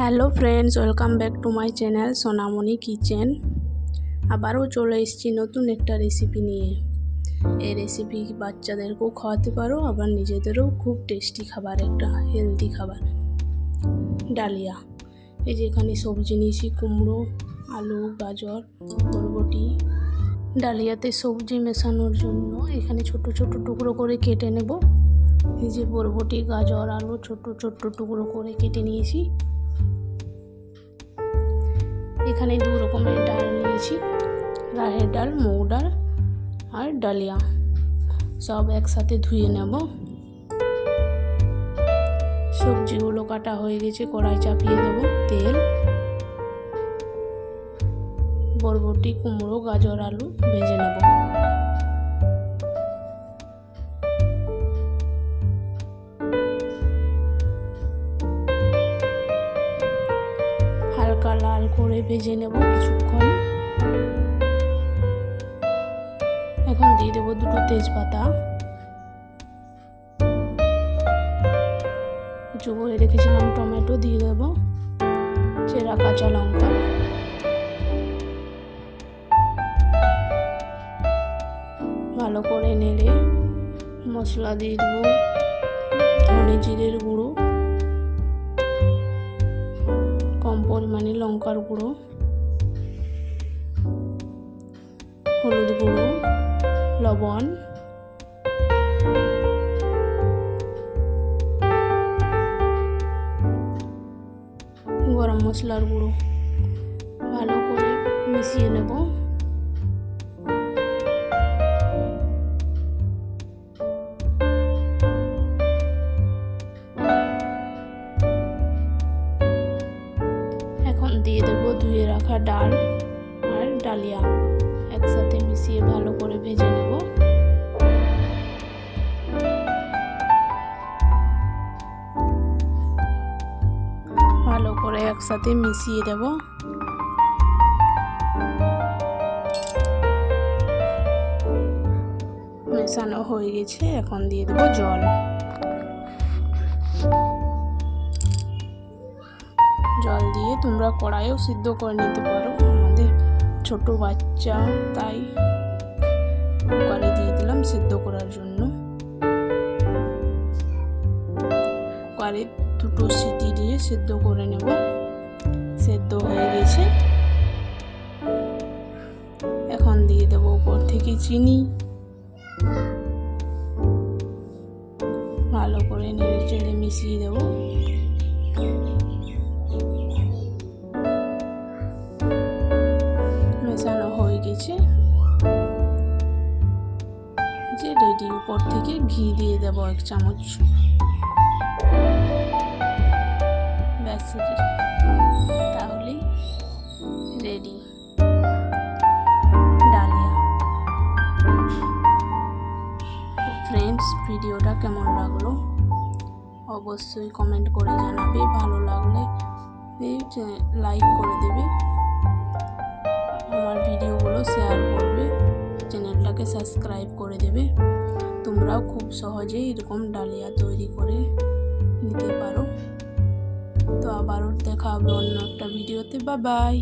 Hello friends, welcome back to my channel Sonamoni kitchen. আবারও চলে এসেছি নতুন একটা রেসিপি নিয়ে। এই রেসিপি বাচ্চাদেরকেও খাওয়াতে পারো, আবার নিজেদেরও খুব টেস্টি খাবার, একটা হেলদি খাবার। ডালিয়া। এই যে এখানে সবজি নিয়েছি, কুমড়ো, আলু, গাজর, বরবটি। ডালিয়াতে সবজি মেশানোর জন্য এখানে ছোট ছোট টুকরো করে কেটে নেব। এই যে বরবটি, গাজর, আলু ছোট ছোট টুকরো করে কেটে নিয়েছি। এখানে দু রকমের ডাল নিয়েছি। রাহের ডাল মুগ ডাল আর ডালিয়া। সব একসাথে ধুয়ে নেব। সবজিগুলো কাটা হয়ে গেছে, কড়াই চাপিয়ে দেবো, তেল, বরবটি, কুমড়ো, গাজর, আলু ভেজে নেব। করে ভেজে নেব কিছুক্ষণ। এখন দিয়ে দেবো দুটো তেজপাতা। কিছু করে রেখেছিলাম, টমেটো দিয়ে দেবো, চেরা কাঁচা লঙ্কা। ভালো করে নেড়ে মশলা দিয়ে দেবো, ধনে জিরের গুঁড়ো। পরিমাণে লঙ্কার গুঁড়ো হলুদ গুঁড়ো লবণ গরম মশলার গুঁড়ো। ভালো করে মিশিয়ে নেব। এখন দিয়ে দেবো ধুয়ে রাখা ডাল আর ডালিয়া। একসাথে মিশিয়ে ভালো করে ভেজে নেব। ভালো করে একসাথে মিশিয়ে দেব। মেশানো হয়ে গেছে, এখন দিয়ে দেবো জল। জল দিয়ে তোমরা কড়াইও সিদ্ধ করে নিতে পারো। আমাদের ছোট বাচ্চা, তাই কুকারে দিয়ে দিলাম সিদ্ধ করার জন্য। কুকারে দুটো সিটি দিয়ে সিদ্ধ করে নেব। সেদ্ধ হয়ে গেছে। এখন দিয়ে দেবো উপর থেকে চিনি। ভালো করে নেড়ে চেড়ে মিশিয়ে দেবো। উপর থেকে ঘি দিয়ে দেবো এক চামচ। তাহলেই রেডি ডালিয়া। ফ্রেন্ডস ভিডিওটা কেমন লাগল? অবশ্যই কমেন্ট করে জানাবে। ভালো লাগলে লাইক করে দেবে। আমার ভিডিওগুলো শেয়ার করবে। চ্যানেলটাকে সাবস্ক্রাইব করে দেবে। তোমরাও খুব সহজেই এরকম ডালিয়া তৈরি করে নিতে পারো। তো আবারও দেখা হবে অন্য একটা ভিডিওতে। বা বাই।